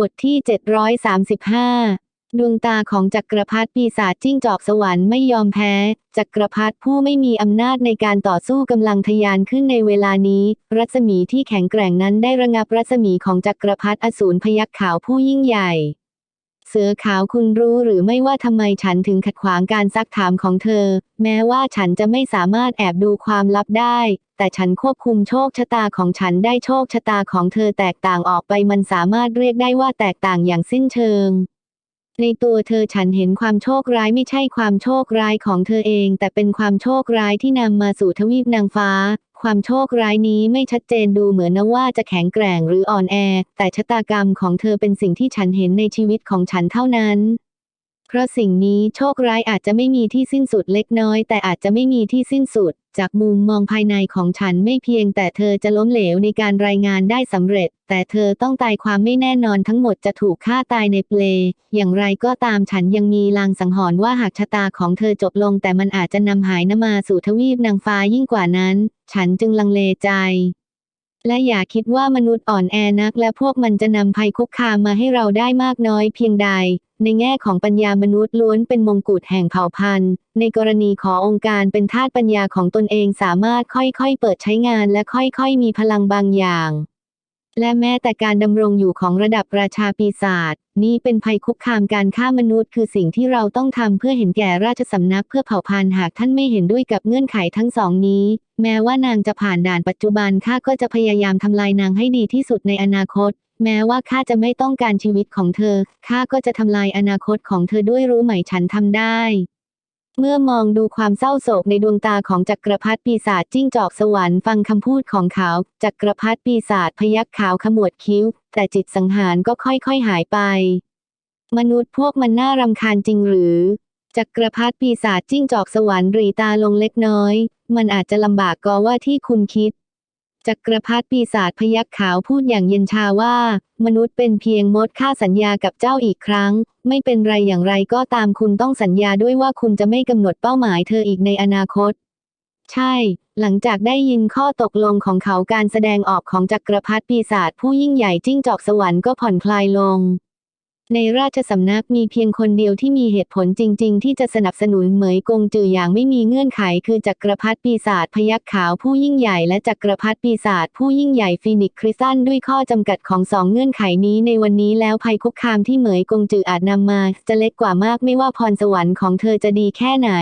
บทที่ 735 ดวงตาของจักรพรรดิปีศาจจิ้งจอกสวรรค์ไม่ยอมแพ้ จักรพรรดิผู้ไม่มีอำนาจในการต่อสู้กำลังทะยานขึ้นในเวลานี้ รัศมีที่แข็งแกร่งนั้นได้ระงับรัศมีของจักรพรรดิอสูรพยัคฆ์ขาวผู้ยิ่งใหญ่ เสือขาวคุณรู้หรือไม่ว่าทำไมฉันถึงขัดขวางการซักถามของเธอ แม้ว่าฉันจะไม่สามารถแอบดูความลับได้ แต่ฉันควบคุมโชคชะตาของฉันได้โชคชะตาของเธอแตกต่างออกไปมันสามารถเรียกได้ว่าแตกต่างอย่างสิ้นเชิง ในตัวเธอฉันเห็นความโชคร้ายไม่ใช่ความโชคร้ายของเธอเอง แต่เป็นความโชคร้ายที่นำมาสู่ทวีปนางฟ้า ความโชคร้ายนี้ไม่ชัดเจนดูเหมือนนะว่าจะแข็งแกร่งหรืออ่อนแอ แต่ชะตากรรมของเธอเป็นสิ่งที่ฉันเห็นในชีวิตของฉันเท่านั้น ราะสิ่งนี้โชคร้ายอาจจะไม่มีที่สิ้นสุดเล็กน้อย แต่อาจจะไม่มีที่สิ้นสุด จากมุมมองภายในของฉันไม่เพียง แต่เธอจะล้มเหลวในการรายงานได้สำเร็จ แต่เธอต้องตายความไม่แน่นอนทั้งหมดจะถูกฆ่าตายในเปล อย่างไรก็ตามฉันยังมีลางสังหรณ์ว่าหากชะตาของเธอจบลง แต่มันอาจจะนำหายนมาสู่ทวีปนางฟ้ายิ่งกว่านั้น ฉันจึงลังเลใจ และอย่าคิดว่ามนุษย์อ่อนแอนัก และพวกมันจะนำภัยคุกคามมาให้เราได้มากน้อยเพียงใด ในแง่ของปัญญามนุษย์ล้วนเป็นมงกุฎแห่งเผ่าพันธุ์ ในกรณีขอองค์การเป็นทาสปัญญาของตนเองสามารถค่อยๆ เปิดใช้งานและค่อยๆ มีพลังบางอย่าง และแม้แต่การดำรงอยู่ของระดับราชาปีศาจนี่เป็นภัยคุกคามการฆ่ามนุษย์ คือสิ่งที่เราต้องทำเพื่อเห็นแก่ราชสำนักเพื่อเผ่าพันธุ์หากท่านไม่เห็นด้วยกับเงื่อนไขทั้งสองนี้ แม้ว่านางจะผ่านด่านปัจจุบันข้าก็จะพยายามทำลายนางให้ดีที่สุดในอนาคต แม้ว่าข้าจะไม่ต้องการชีวิตของเธอข้าก็จะทำลายอนาคตของเธอด้วยรู้ไหมฉันทำได้ เมื่อมองดูความเศร้าโศกในดวงตาของจักรพรรดิปีศาจจิ้งจอกสวรรค์ฟังคำพูดของเขา จักรพรรดิปีศาจพยักขาวขมวดคิ้ว แต่จิตสังหารก็ค่อยๆหายไป มนุษย์พวกมันน่ารำคาญจริงหรือ จักรพรรดิปีศาจจิ้งจอกสวรรค์รีตาลงเล็กน้อย มันอาจจะลำบากก็ว่าที่คุณคิด จักรพรรดิปีศาจพยักขาวพูดอย่างเย็นชาว่า มนุษย์เป็นเพียงมดค่าสัญญากับเจ้าอีกครั้ง ไม่เป็นไรอย่างไรก็ตามคุณต้องสัญญาด้วยว่าคุณจะไม่กำหนดเป้าหมายเธออีกในอนาคต ใช่ หลังจากได้ยินข้อตกลงของเขาการแสดงออกของจักรพรรดิปีศาจผู้ยิ่งใหญ่จิ้งจอกสวรรค์ก็ผ่อนคลายลง ในราชสำนักมีเพียงคนเดียวที่มีเหตุผลจริง ๆ ที่จะสนับสนุนเหมยกงจืออย่างไม่มีเงื่อนไข คือจักรพรรดิปีศาจพยัคฆ์ขาวผู้ยิ่งใหญ่และจักรพรรดิปีศาจผู้ยิ่งใหญ่ฟีนิกซ์คริสตันด้วยข้อจำกัดของสองเงื่อนไขนี้ในวันนี้แล้วภัยคุกคามที่เหมยกงจืออาจนำมา จะเล็กกว่ามากไม่ว่าพรสวรรค์ของเธอจะดีแค่ไหน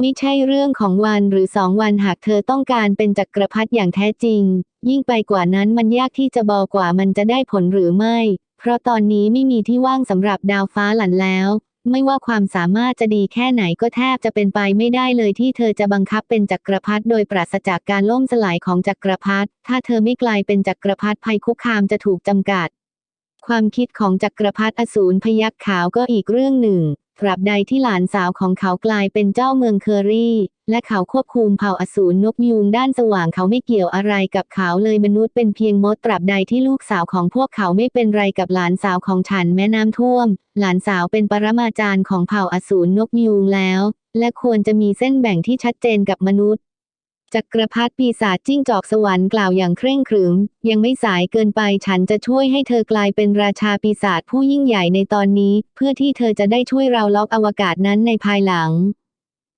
ไม่ใช่เรื่องของวันหรือสองวันหากเธอต้องการเป็นจักรพรรดิอย่างแท้จริง ยิ่งไปกว่านั้นมันยากที่จะบอกกว่ามันจะได้ผลหรือไม่ เพราะตอนนี้ไม่มีที่ว่างสำหรับดาวฟ้าหลันแล้ว ไม่ว่าความสามารถจะดีแค่ไหนก็แทบจะเป็นไปไม่ได้เลยที่เธอจะบังคับเป็นจักรพรรดิโดยปราศจากการล่มสลายของจักรพรรดิถ้าเธอไม่กลายเป็นจักรพรรดิภัยคุกคามจะถูกจำกัด ความคิดของจักรพรรดิอสูรพยัคฆ์ขาวก็อีกเรื่องหนึ่ง ตราบใดที่หลานสาวของเขากลายเป็นเจ้าเมืองเคอรี่ และเขาควบคุมเผ่าอสูรนกยูงด้านสว่างเขาไม่เกี่ยวอะไรกับเขาเลยมนุษย์เป็นเพียงมดตราบใดที่ลูกสาวของพวกเขาไม่เป็นไรกับหลานสาวของฉันแม่น้ำท่วม หลานสาวเป็นปรมาจารย์ของเผ่าอสูรนกยูงแล้ว และควรจะมีเส้นแบ่งที่ชัดเจนกับมนุษย์ จักรพรรดิปีศาจจิ้งจอกสวรรค์กล่าวอย่างเคร่งขรึม ยังไม่สายเกินไปฉันจะช่วยให้เธอกลายเป็นราชาปีศาจผู้ยิ่งใหญ่ในตอนนี้ เพื่อที่เธอจะได้ช่วยเราล็อกอวกาศนั้นในภายหลัง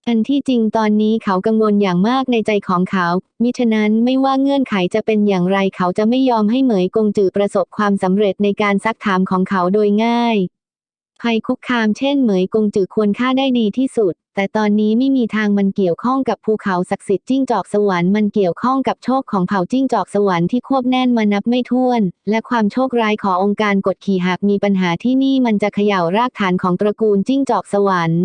อันที่จริงตอนนี้เขากังวลอย่างมากในใจของเขา มิฉะนั้นไม่ว่าเงื่อนไขจะเป็นอย่างไรเขาจะไม่ยอมให้เหมยกงจือประสบความสำเร็จในการซักถามของเขาโดยง่าย ภัยคุกคามเช่นเหมยกงจือควรฆ่าได้ดีที่สุด แต่ตอนนี้ไม่มีทางมันเกี่ยวข้องกับภูเขาศักดิ์สิทธิ์จิ้งจอกสวรรค์มันเกี่ยวข้องกับโชคของเผ่าจิ้งจอกสวรรค์ที่ควบแน่นมานับไม่ถ้วน และความโชคร้ายขององค์การกดขี่หากมีปัญหาที่นี่มันจะเขย่ารากฐานของตระกูลจิ้งจอกสวรรค์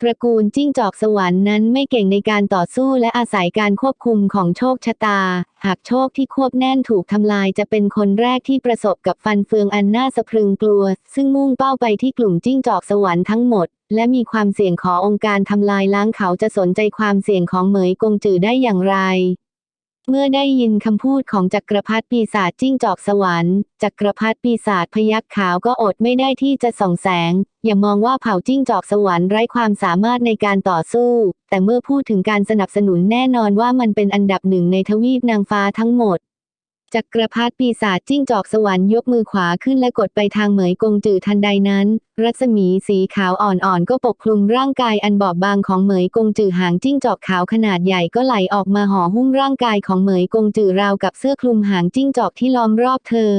ตระกูลจิ้งจอกสวรรค์นั้นไม่เก่งในการต่อสู้และอาศัยการควบคุมของโชคชะตา หากโชคที่ควบแน่นถูกทำลายจะเป็นคนแรกที่ประสบกับฟันเฟืองอันน่าสะพรึงกลัว ซึ่งมุ่งเป้าไปที่กลุ่มจิ้งจอกสวรรค์ทั้งหมด และมีความเสี่ยงขององค์การทำลายล้างเขาจะสนใจความเสี่ยงของเหมยกงจือได้อย่างไร เมื่อได้ยินคำพูดของจักรพรรดิปีศาจจิ้งจอกสวรรค์ จักรพรรดิปีศาจพยัคฆ์ขาวก็อดไม่ได้ที่จะส่องแสง อย่ามองว่าเผ่าจิ้งจอกสวรรค์ไร้ความสามารถในการต่อสู้ แต่เมื่อพูดถึงการสนับสนุนแน่นอนว่ามันเป็นอันดับหนึ่งในทวีปนางฟ้าทั้งหมด จักรพรรดิปีศาจจิ้งจอกสวรรค์ยกมือขวาขึ้นและกดไปทางเหมยกงจือทันใดนั้น รัศมีสีขาวอ่อนๆ ก็ปกคลุมร่างกายอันบอบบางของเหมยกงจือหางจิ้งจอกขาวขนาดใหญ่ก็ไหลออกมาห่อหุ้มร่างกายของเหมยกงจือราวกับเสื้อคลุมหางจิ้งจอกที่ล้อมรอบเธอ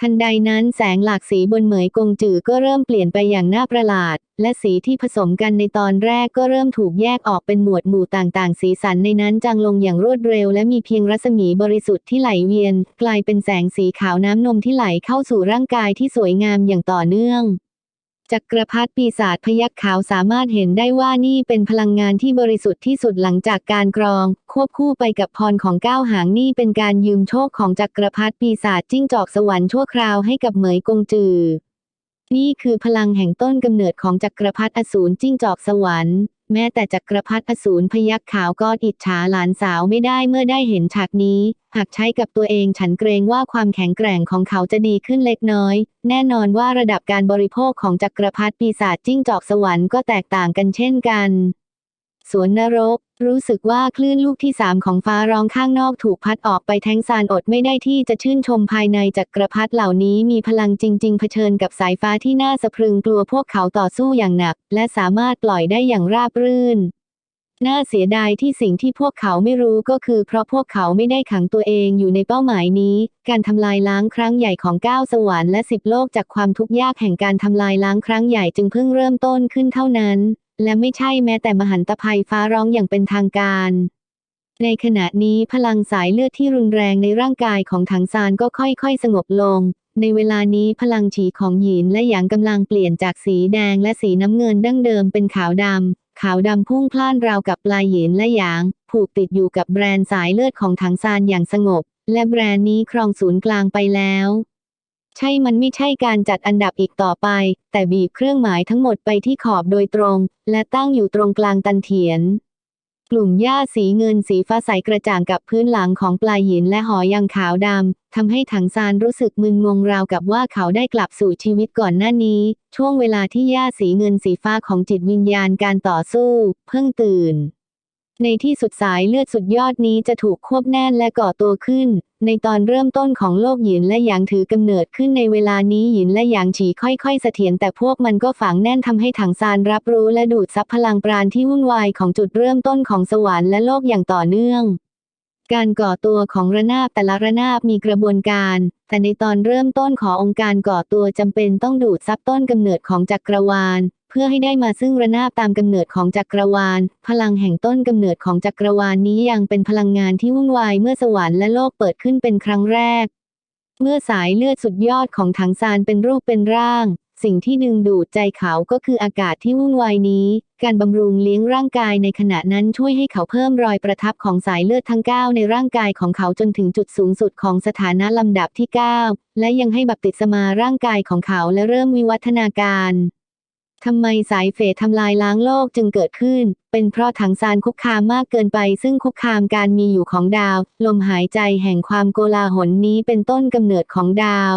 ทันใดนั้นแสงหลากสีบนเหมยกงจือก็เริ่มเปลี่ยนไปอย่างน่าประหลาด และสีที่ผสมกันในตอนแรกก็เริ่มถูกแยกออกเป็นหมวดหมู่ต่างๆ สีสันในนั้นจางลงอย่างรวดเร็ว และมีเพียงรัศมีบริสุทธิ์ที่ไหลเวียน กลายเป็นแสงสีขาวน้ำนมที่ไหลเข้าสู่ร่างกายที่สวยงามอย่างต่อเนื่อง จักรพรรดิปีศาจพยักขาวสามารถเห็นได้ว่านี่เป็นพลังงานที่บริสุทธิ์ที่สุดหลังจากการกรอง ควบคู่ไปกับพรของก้าวหางนี่เป็นการยืมโชคของจักรพรรดิปีศาจจิ้งจอกสวรรค์ชั่วคราวให้กับเหมยกงจือ นี่คือพลังแห่งต้นกำเนิดของจักรพรรดิอสูรจิ้งจอกสวรรค์ แม้แต่จักรพรรดิอสูรพยักขาวก็อิจฉาหลานสาวไม่ได้เมื่อได้เห็นฉากนี้ หากใช้กับตัวเองฉันเกรงว่าความแข็งแกร่งของเขาจะดีขึ้นเล็กน้อย แน่นอนว่าระดับการบริโภคของจักรพรรดิปีศาจจิ้งจอกสวรรค์ก็แตกต่างกันเช่นกัน สวนนรก รู้สึกว่าคลื่นลูกที่สามของฟ้าร้องข้างนอกถูกพัดออกไปแทงซานอดไม่ได้ที่จะชื่นชมภายในจักรพรรดิเหล่านี้มีพลังจริง ๆ เผชิญกับสายฟ้าที่น่าสะพรึงกลัวพวกเขาต่อสู้อย่างหนัก และสามารถปล่อยได้อย่างราบรื่นน่าเสียดายที่สิ่งที่พวกเขาไม่รู้ก็คือเพราะพวกเขาไม่ได้ขังตัวเองอยู่ในเป้าหมายนี้ การทำลายล้างครั้งใหญ่ของก้าวสวรรค์และสิบโลกจากความทุกข์ยากแห่งการทำลายล้างครั้งใหญ่จึงเพิ่งเริ่มต้นขึ้นเท่านั้น และไม่ใช่แม้แต่มหันตภัยฟ้าร้องอย่างเป็นทางการ ในขณะนี้พลังสายเลือดที่รุนแรงในร่างกายของถังซานก็ค่อยๆ สงบลง ในเวลานี้พลังฉีของหยินและหยางกำลังเปลี่ยนจากสีแดงและสีน้ำเงินดั้งเดิมเป็นขาวดำขาวดำพุ่งพล่านราวกับปลายหยินและหยาง ผูกติดอยู่กับแบรนด์สายเลือดของถังซานอย่างสงบ และแบรนด์นี้ครองศูนย์กลางไปแล้ว ใช่มันไม่ใช่การจัดอันดับอีกต่อไป แต่บีบเครื่องหมายทั้งหมดไปที่ขอบโดยตรง และตั้งอยู่ตรงกลางตันเถียน กลุ่มหญ้าสีเงินสีฟ้าใสกระจ่างกับพื้นหลังของปลายหินและหอยังขาวดำทำให้ถังซานรู้สึกมึนงงราวกับว่าเขาได้กลับสู่ชีวิตก่อนหน้านี้ ช่วงเวลาที่หญ้าสีเงินสีฟ้าของจิตวิญญาณการต่อสู้ เพิ่งตื่น ในที่สุดสายเลือดสุดยอดนี้จะถูกควบแน่นและก่อตัวขึ้น ในตอนเริ่มต้นของโลกหยินและหยางถือกำเนิดขึ้นในเวลานี้หยินและหยางฉีค่อยๆเสถียรแต่พวกมันก็ฝังแน่นทำให้ถังซานรับรู้และดูดซับพลังปราณที่วุ่นวายของจุดเริ่มต้นของสวรรค์และโลกอย่างต่อเนื่องการก่อตัวของระนาบแต่ละระนาบมีกระบวนการ แต่ในตอนเริ่มต้นขององค์การก่อตัวจำเป็นต้องดูดซับต้นกำเนิดของจักรวาล เพื่อให้ได้มาซึ่งระนาบตามกำเนิดของจักรวาล พลังแห่งต้นกำเนิดของจักรวาลนี้ยังเป็นพลังงานที่วุ่นวายเมื่อสวรรค์และโลกเปิดขึ้นเป็นครั้งแรก เมื่อสายเลือดสุดยอดของถังซานเป็นรูปเป็นร่าง สิ่งที่ดึงดูดใจเขาก็คืออากาศที่วุ่นวายนี้ การบำรุงเลี้ยงร่างกายในขณะนั้นช่วยให้เขาเพิ่มรอยประทับของสายเลือดทั้ง 9 ในร่างกายของเขาจนถึงจุดสูงสุดของสถานะลำดับที่ 9 และยังให้บัพติศมาร่างกายของเขาและเริ่มวิวัฒนาการ ทำไมสายเฟดทำลายล้างโลกจึงเกิดขึ้น เป็นเพราะถังซานคุกคามมากเกินไป ซึ่งคุกคามการมีอยู่ของดาว ลมหายใจแห่งความโกลาหลนี้เป็นต้นกำเนิดของดาว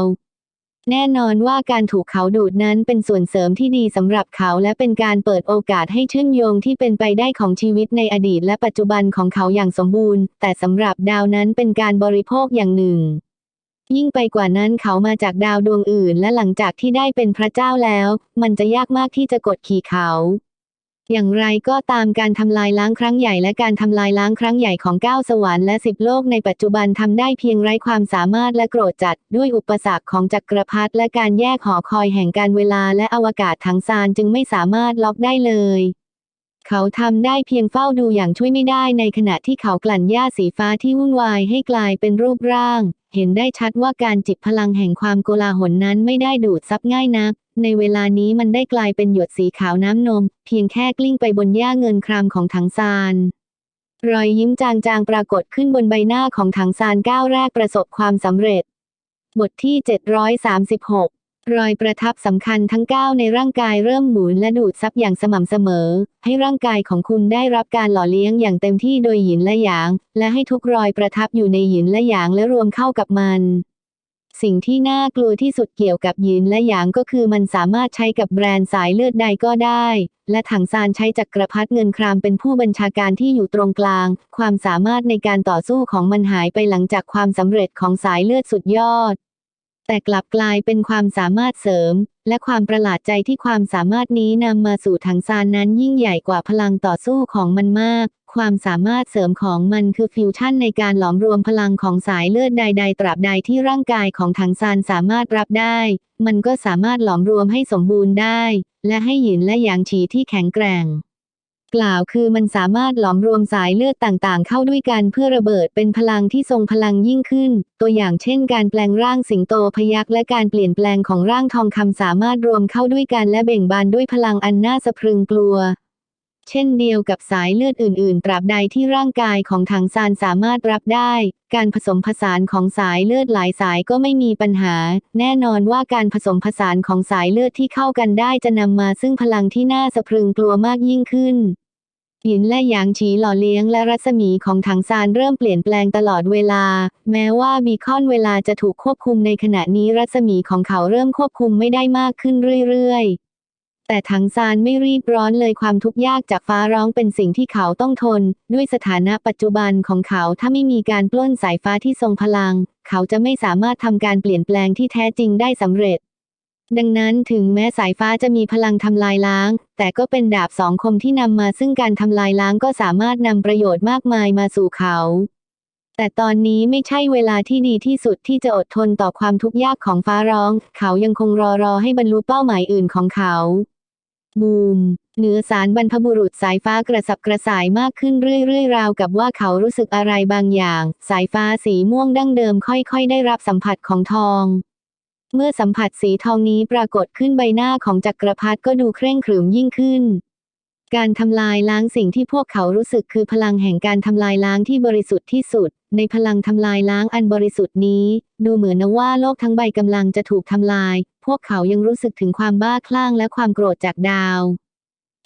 แน่นอนว่าการถูกเขาดูดนั้นเป็นส่วนเสริมที่ดีสำหรับเขาและเป็นการเปิดโอกาสให้เชื่อมโยงที่เป็นไปได้ของชีวิตในอดีตและปัจจุบันของเขาอย่างสมบูรณ์ แต่สำหรับดาวนั้นเป็นการบริโภคอย่างหนึ่ง ยิ่งไปกว่านั้นเขามาจากดาวดวงอื่น และหลังจากที่ได้เป็นพระเจ้าแล้ว มันจะยากมากที่จะกดขี่เขา อย่างไรก็ตามการทำลายล้างครั้งใหญ่และการทำลายล้างครั้งใหญ่ของเก้าสวรรค์และสิบโลกในปัจจุบันทำได้เพียงไร้ความสามารถและโกรธจัด ด้วยอุปสรรคของจักรพรรดิและการแยกหอคอยแห่งการเวลาและอวกาศทั้งซานจึงไม่สามารถล็อกได้เลย เขาทำได้เพียงเฝ้าดูอย่างช่วยไม่ได้ในขณะที่เขากลั่นหญ้าสีฟ้าที่วุ่นวายให้กลายเป็นรูปร่าง เห็นได้ชัดว่าการจิบพลังแห่งความโกลาหลนั้นไม่ได้ดูดซับง่ายนัก ในเวลานี้มันได้กลายเป็นหยดสีขาวน้ำนม เพียงแค่กลิ้งไปบนหญ้าเงินครามของถังซานรอยยิ้มจางๆปรากฏขึ้นบนใบหน้าของถังซานก้าวแรกประสบความสำเร็จ บทที่ 736 รอยประทับสำคัญทั้ง 9 ในร่างกายเริ่มหมุนและดูดซับอย่างสม่ำเสมอ ให้ร่างกายของคุณได้รับการหล่อเลี้ยงอย่างเต็มที่โดยหยินและหยาง และให้ทุกรอยประทับอยู่ในหยินและหยางและรวมเข้ากับมัน สิ่งที่น่ากลัวที่สุดเกี่ยวกับหยินและหยางก็คือมันสามารถใช้กับแบรนด์สายเลือดใดก็ได้ และถังซานใช้จักรพรรดิเงินครามเป็นผู้บัญชาการที่อยู่ตรงกลาง ความสามารถในการต่อสู้ของมันหายไปหลังจากความสำเร็จของสายเลือดสุดยอด แต่กลับกลายเป็นความสามารถเสริม และความประหลาดใจที่ความสามารถนี้นำมาสู่ถังซานนั้นยิ่งใหญ่กว่าพลังต่อสู้ของมันมาก ความสามารถเสริมของมันคือฟิวชั่นในการหลอมรวมพลังของสายเลือดใด ๆ ตราบใดที่ร่างกายของถังซานสามารถรับได้ มันก็สามารถหลอมรวมให้สมบูรณ์ได้ และให้หยินและหยางฉีที่แข็งแกร่ง กล่าวคือมันสามารถหลอมรวมสายเลือดต่างๆ เข้าด้วยกันเพื่อระเบิดเป็นพลังที่ทรงพลังยิ่งขึ้น ตัวอย่างเช่นการแปลงร่างสิงโตพยักและการเปลี่ยนแปลงของร่างทองคำสามารถรวมเข้าด้วยกันและเบ่งบานด้วยพลังอันน่าสะพรึงกลัว เช่นเดียวกับสายเลือดอื่น ๆ ตราบใดที่ร่างกายของถังซานสามารถรับได้ การผสมผสานของสายเลือดหลายสายก็ไม่มีปัญหา แน่นอนว่าการผสมผสานของสายเลือดที่เข้ากันได้จะนำมาซึ่งพลังที่น่าสะพรึงกลัวมากยิ่งขึ้น หยินและหยางฉีหล่อเลี้ยงและรัศมีของถังซานเริ่มเปลี่ยนแปลงตลอดเวลา แม้ว่าบีคอนเวลาจะถูกควบคุมในขณะนี้รัศมีของเขาเริ่มควบคุมไม่ได้มากขึ้นเรื่อยๆ แต่ถังซานไม่รีบร้อนเลยความทุกข์ยากจากฟ้าร้องเป็นสิ่งที่เขาต้องทน ด้วยสถานะปัจจุบันของเขาถ้าไม่มีการปล้นสายฟ้าที่ทรงพลัง เขาจะไม่สามารถทำการเปลี่ยนแปลงที่แท้จริงได้สำเร็จ ดังนั้นถึงแม้สายฟ้าจะมีพลังทำลายล้าง แต่ก็เป็นดาบสองคมที่นำมาซึ่งการทำลายล้างก็สามารถนำประโยชน์มากมายมาสู่เขา แต่ตอนนี้ไม่ใช่เวลาที่ดีที่สุดที่จะอดทนต่อความทุกข์ยากของฟ้าร้อง เขายังคงรอรอให้บรรลุเป้าหมายอื่นของเขา บูมเหนือสารบรรพบุรุษสายฟ้ากระสับกระส่ายมากขึ้นเรื่อยๆ ราวกับว่าเขารู้สึกอะไรบางอย่าง สายฟ้าสีม่วงดั้งเดิมค่อยๆ ได้รับสัมผัสของทอง เมื่อสัมผัสสีทองนี้ปรากฏขึ้นใบหน้าของจักรพรรดิก็ดูเคร่งขรึมยิ่งขึ้น การทำลายล้างสิ่งที่พวกเขารู้สึกคือพลังแห่งการทำลายล้างที่บริสุทธิ์ที่สุด ในพลังทำลายล้างอันบริสุทธิ์นี้ ดูเหมือนนะว่าโลกทั้งใบกำลังจะถูกทำลาย พวกเขายังรู้สึกถึงความบ้าคลั่งและความโกรธจากดาว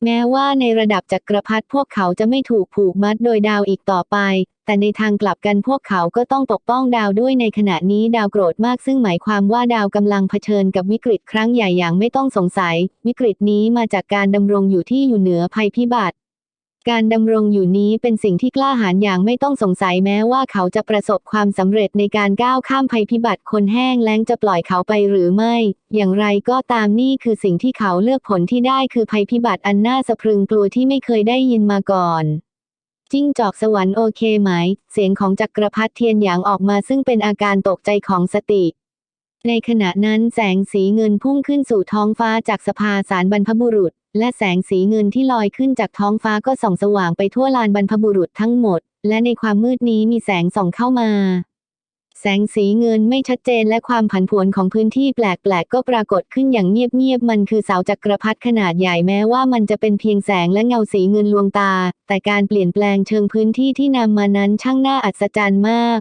แม้ว่าในระดับจักรพรรดิพวกเขาจะไม่ถูกผูกมัดโดยดาวอีกต่อไป แต่ในทางกลับกันพวกเขาก็ต้องปกป้องดาวด้วยในขณะนี้ดาวโกรธมากซึ่งหมายความว่าดาวกำลังเผชิญกับวิกฤตครั้งใหญ่อย่างไม่ต้องสงสัย วิกฤตนี้มาจากการดำรงอยู่ที่อยู่เหนือภัยพิบัติ การดำรงอยู่นี้เป็นสิ่งที่กล้าหาญอย่างไม่ต้องสงสัยแม้ว่าเขาจะประสบความสำเร็จในการก้าวข้ามภัยพิบัติคนแห้งแล้งจะปล่อยเขาไปหรือไม่ อย่างไรก็ตามนี่คือสิ่งที่เขาเลือกผลที่ได้คือภัยพิบัติอันน่าสะพรึงกลัวที่ไม่เคยได้ยินมาก่อนจิ้งจอกสวรรค์โอเคไหม เสียงของจักรพรรดิเทียนหยางออกมาซึ่งเป็นอาการตกใจของสติในขณะนั้นแสงสีเงินพุ่งขึ้นสู่ท้องฟ้าจากสภาสารบรรพบุรุษ และแสงสีเงินที่ลอยขึ้นจากท้องฟ้าก็ส่องสว่างไปทั่วลานบรรพบุรุษทั้งหมด และในความมืดนี้มีแสงส่องเข้ามา แสงสีเงินไม่ชัดเจนและความผันผวนของพื้นที่แปลกๆ ก็ปรากฏขึ้นอย่างเงียบๆ มันคือเสาจักรพรรดิขนาดใหญ่แม้ว่ามันจะเป็นเพียงแสงและเงาสีเงินลวงตา แต่การเปลี่ยนแปลงเชิงพื้นที่ที่นำมานั้นช่างน่าอัศจรรย์มาก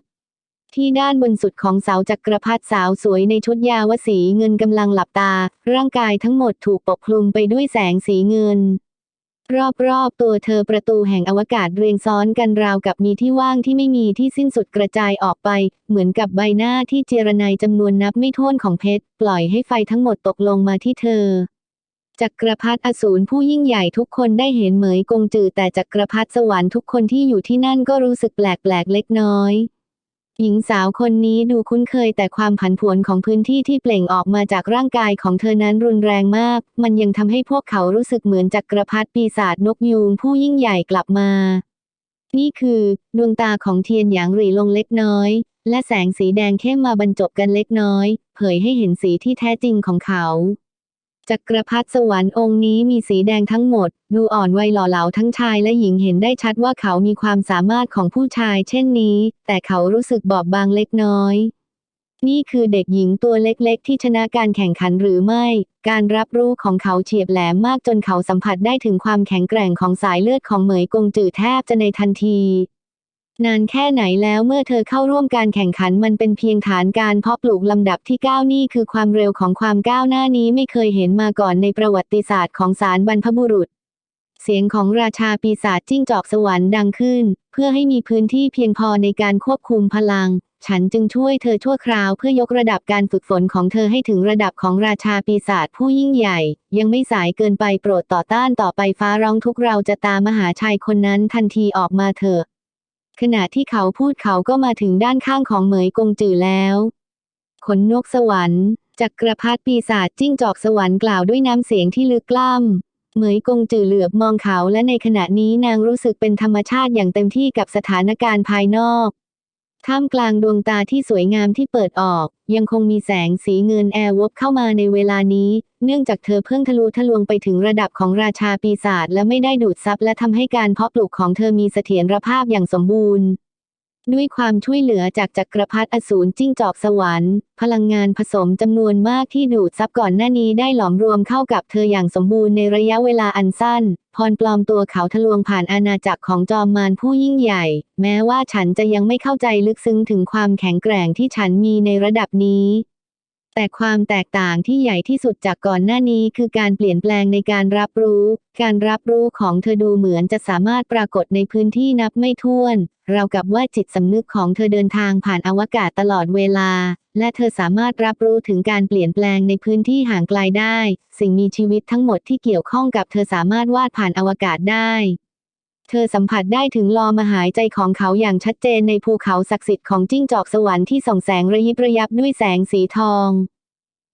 ที่ด้านบนสุดของเสาจักรพรรดิสาวสวยในชุดยาวสีเงินกำลังหลับตา ร่างกายทั้งหมดถูกปกคลุมไปด้วยแสงสีเงิน รอบๆ ตัวเธอประตูแห่งอวกาศเรียงซ้อนกันราวกับมีที่ว่างที่ไม่มีที่สิ้นสุดกระจายออกไป เหมือนกับใบหน้าที่เจรไนจำนวนนับไม่ถ้วนของเพชร ปล่อยให้ไฟทั้งหมดตกลงมาที่เธอจักรพรรดิอสูรผู้ยิ่งใหญ่ทุกคนได้เห็นเหมยกงจือแต่จักรพรรดิสวรรค์ทุกคนที่อยู่ที่นั่นก็รู้สึกแปลกๆเล็กน้อย หญิงสาวคนนี้ดูคุ้นเคยแต่ความผันผวนของพื้นที่ที่เปล่งออกมาจากร่างกายของเธอนั้นรุนแรงมาก มันยังทำให้พวกเขารู้สึกเหมือนจักรพรรดิปีศาจนกยูงผู้ยิ่งใหญ่กลับมา นี่คือ ดวงตาของเทียนหยางหรี่ลงเล็กน้อย และแสงสีแดงเข้มมาบรรจบกันเล็กน้อย เผยให้เห็นสีที่แท้จริงของเขา จักรพรรดิสวรรค์องค์นี้มีสีแดงทั้งหมด ดูอ่อนวัยหล่อเหลาทั้งชายและหญิงเห็นได้ชัดว่าเขามีความสามารถของผู้ชายเช่นนี้ แต่เขารู้สึกบอบบางเล็กน้อย นี่คือเด็กหญิงตัวเล็กๆ ที่ชนะการแข่งขันหรือไม่ การรับรู้ของเขาเฉียบแหลมมากจนเขาสัมผัสได้ถึงความแข็งแกร่งของสายเลือดของเหมยกงจือแทบจะในทันที นานแค่ไหนแล้วเมื่อเธอเข้าร่วมการแข่งขันมันเป็นเพียงฐานการเพาะปลูกลำดับที่ก้านี่คือความเร็วของความก้าวหน้านี้ไม่เคยเห็นมาก่อนในประวัติศาสตร์ของสารบรรพบุรุษ เสียงของราชาปีศาจจิ้งจอกสวรรค์ดังขึ้น เพื่อให้มีพื้นที่เพียงพอในการควบคุมพลัง ฉันจึงช่วยเธอชั่วคราวเพื่อยกระดับการฝึกฝนของเธอให้ถึงระดับของราชาปีศาจผู้ยิ่งใหญ่ ยังไม่สายเกินไปโปรดต่อต้านต่อไปฟ้าร้องทุกเราจะตามมหาชายคนนั้นทันทีออกมาเถอะ ขณะที่เขาพูดเขาก็มาถึงด้านข้างของเหมยกงจือแล้ว ขนนกสวรรค์จักรพรรดิปีศาจจิ้งจอกสวรรค์กล่าวด้วยน้ำเสียงที่ลึกกล้ำเหมยกงจือเหลือบมองเขาและในขณะนี้นางรู้สึกเป็นธรรมชาติอย่างเต็มที่กับสถานการณ์ภายนอก ท่ามกลางดวงตาที่สวยงามที่เปิดออก ยังคงมีแสงสีเงินแอร์วบเข้ามาในเวลานี้ เนื่องจากเธอเพิ่งทะลุทะลวงไปถึงระดับของราชาปีศาจและไม่ได้ดูดซับและทำให้การเพาะปลูกของเธอมีเสถียรภาพอย่างสมบูรณ์ ด้วยความช่วยเหลือจากจักรพรรดิอสูรจิ้งจอกสวรรค์ พลังงานผสมจำนวนมากที่ดูดซับก่อนหน้านี้ได้หลอมรวมเข้ากับเธออย่างสมบูรณ์ในระยะเวลาอันสั้น พรปลอมตัวเขาทะลวงผ่านอาณาจักรของจอมมารผู้ยิ่งใหญ่ แม้ว่าฉันจะยังไม่เข้าใจลึกซึ้งถึงความแข็งแกร่งที่ฉันมีในระดับนี้ แต่ความแตกต่างที่ใหญ่ที่สุดจากก่อนหน้านี้คือการเปลี่ยนแปลงในการรับรู้ การรับรู้ของเธอดูเหมือนจะสามารถปรากฏในพื้นที่นับไม่ถ้วน เรากับว่าจิตสำนึกของเธอเดินทางผ่านอวกาศตลอดเวลา และเธอสามารถรับรู้ถึงการเปลี่ยนแปลงในพื้นที่ห่างไกลได้ สิ่งมีชีวิตทั้งหมดที่เกี่ยวข้องกับเธอสามารถวาดผ่านอวกาศได้ เธอสัมผัสได้ถึงลมหายใจของเขาอย่างชัดเจนในภูเขาศักดิ์สิทธิ์ของจิ้งจอกสวรรค์ที่ส่องแสงระยิบระยับด้วยแสงสีทอง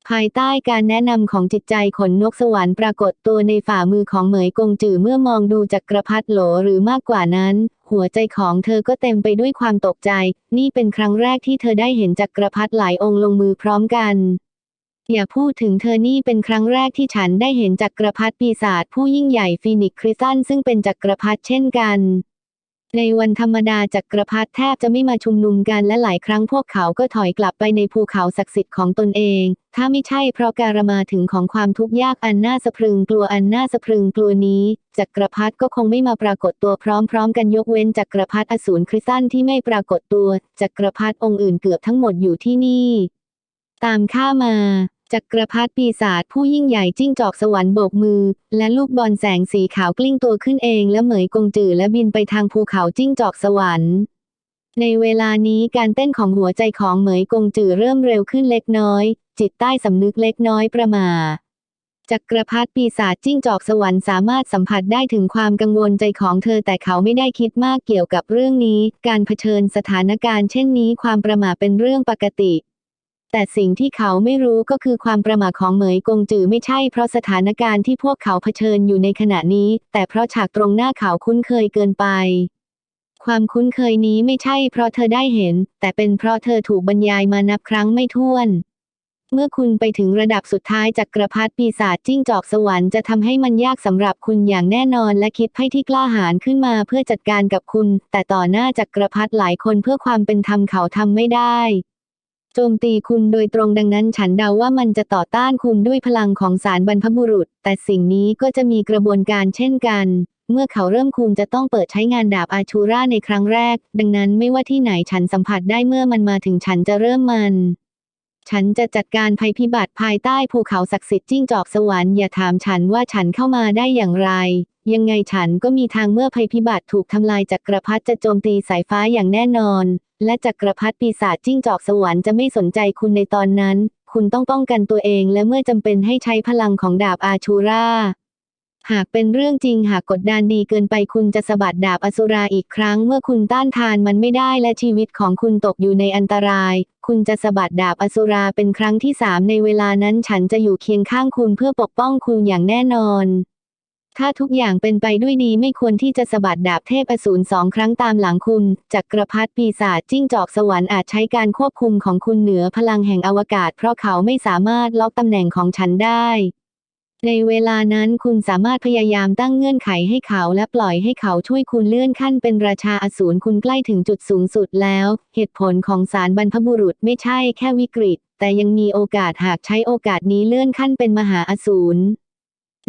ภายใต้การแนะนำของจิตใจขนนกสวรรค์ปรากฏตัวในฝ่ามือของเหมยกงจือเมื่อมองดูจักรพรรดิโหลหรือมากกว่านั้น หัวใจของเธอก็เต็มไปด้วยความตกใจ นี่เป็นครั้งแรกที่เธอได้เห็นจักรพรรดิหลายองค์ลงมือพร้อมกัน อย่าพูดถึงเธอนี่เป็นครั้งแรกที่ฉันได้เห็นจักรพรรดิปีศาจผู้ยิ่งใหญ่ฟีนิกคริสตันซึ่งเป็นจักรพรรดิเช่นกัน ในวันธรรมดาจักรพรรดิแทบจะไม่มาชุมนุมกันและหลายครั้งพวกเขาก็ถอยกลับไปในภูเขาศักดิ์สิทธิ์ของตนเอง ถ้าไม่ใช่เพราะการมาถึงของความทุกข์ยากอันน่าสะพรึงกลัวอันน่าสะพรึงกลัวนี้ จักรพรรดิก็คงไม่มาปรากฏตัวพร้อมๆ กันยกเว้นจักรพรรดิอสูรคริสตันที่ไม่ปรากฏตัว จักรพรรดิองค์อื่นเกือบทั้งหมดอยู่ที่นี่ ตามข้ามา จักรพรรดิปีศาจผู้ยิ่งใหญ่จิ้งจอกสวรรค์โบกมือ และลูกบอลแสงสีขาวกลิ้งตัวขึ้นเองและเหมยกงจือและบินไปทางภูเขาจิ้งจอกสวรรค์ในเวลานี้การเต้นของหัวใจของเหมยกงจือเริ่มเร็วขึ้นเล็กน้อย จิตใต้สำนึกเล็กน้อยประมาจักรพรรดิปีศาจจิ้งจอกสวรรค์สามารถสัมผัสได้ถึงความกังวลใจของเธอแต่เขาไม่ได้คิดมากเกี่ยวกับเรื่องนี้ การเผชิญสถานการณ์เช่นนี้ความประมาเป็นเรื่องปกติ แต่สิ่งที่เขาไม่รู้ก็คือความประมาทของเหมยกงจือไม่ใช่เพราะสถานการณ์ที่พวกเขาเผชิญอยู่ในขณะนี้ แต่เพราะฉากตรงหน้าเขาคุ้นเคยเกินไป ความคุ้นเคยนี้ไม่ใช่เพราะเธอได้เห็น แต่เป็นเพราะเธอถูกบรรยายมานับครั้งไม่ถ้วน เมื่อคุณไปถึงระดับสุดท้ายจักรพรรดิปีศาจจิ้งจอกสวรรค์จะทำให้มันยากสำหรับคุณอย่างแน่นอนและคิดให้ที่กล้าหาญขึ้นมาเพื่อจัดการกับคุณ แต่ต่อหน้าจักรพรรดิหลายคนเพื่อความเป็นธรรมเขาทำไม่ได้ โจมตีคุณโดยตรงดังนั้นฉันเดาว่ามันจะต่อต้านคุณด้วยพลังของสารบรรพบุรุษ แต่สิ่งนี้ก็จะมีกระบวนการเช่นกัน เมื่อเขาเริ่มคุณจะต้องเปิดใช้งานดาบอาชูราในครั้งแรก ดังนั้นไม่ว่าที่ไหนฉันสัมผัสได้เมื่อมันมาถึงฉันจะเริ่มมัน ฉันจะจัดการภัยพิบัติภายใต้ภูเขาศักดิ์สิทธิ์จิ้งจอกสวรรค์อย่าถามฉันว่าฉันเข้ามาได้อย่างไร ยังไงฉันก็มีทางเมื่อภัยพิบัติถูกทำลายจักรพรรดิจะโจมตีสายฟ้าอย่างแน่นอน และจักรพรรดิปีศาจจิ้งจอกสวรรค์จะไม่สนใจคุณในตอนนั้น คุณต้องป้องกันตัวเองและเมื่อจำเป็นให้ใช้พลังของดาบอาชูราหากเป็นเรื่องจริงหากกดดันดีเกินไปคุณจะสะบัดดาบอสุราอีกครั้ง เมื่อคุณต้านทานมันไม่ได้และชีวิตของคุณตกอยู่ในอันตราย คุณจะสะบัดดาบอสุราเป็นครั้งที่สามในเวลานั้นฉันจะอยู่เคียงข้างคุณเพื่อปกป้องคุณอย่างแน่นอน ถ้าทุกอย่างเป็นไปด้วยดีไม่ควรที่จะสะบัดดาบเทพอสูรสองครั้งตามหลังคุณจักรพรรดิปีศาจจิ้งจอกสวรรค์อาจใช้การควบคุมของคุณเหนือพลังแห่งอวกาศ เพราะเขาไม่สามารถล็อกตำแหน่งของฉันได้ ในเวลานั้นคุณสามารถพยายามตั้งเงื่อนไขให้เขาและปล่อยให้เขาช่วยคุณเลื่อนขั้นเป็นราชาอสูรคุณใกล้ถึงจุดสูงสุดแล้ว เหตุผลของสารบรรพบุรุษไม่ใช่แค่วิกฤต แต่ยังมีโอกาสหากใช้โอกาสนี้เลื่อนขั้นเป็นมหาอสูร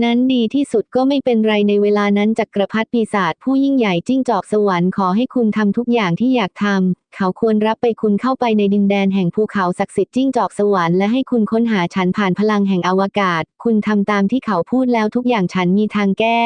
นั้นดีที่สุดก็ไม่เป็นไรในเวลานั้นจักรพรรดิปีศาจผู้ยิ่งใหญ่จิ้งจอกสวรรค์ขอให้คุณทำทุกอย่างที่อยากทำเขาควรรับไปคุณเข้าไปในดินแดนแห่งภูเขาศักดิ์สิทธิ์จิ้งจอกสวรรค์และให้คุณค้นหาฉันผ่านพลังแห่งอวกาศ คุณทำตามที่เขาพูดแล้วทุกอย่างฉันมีทางแก้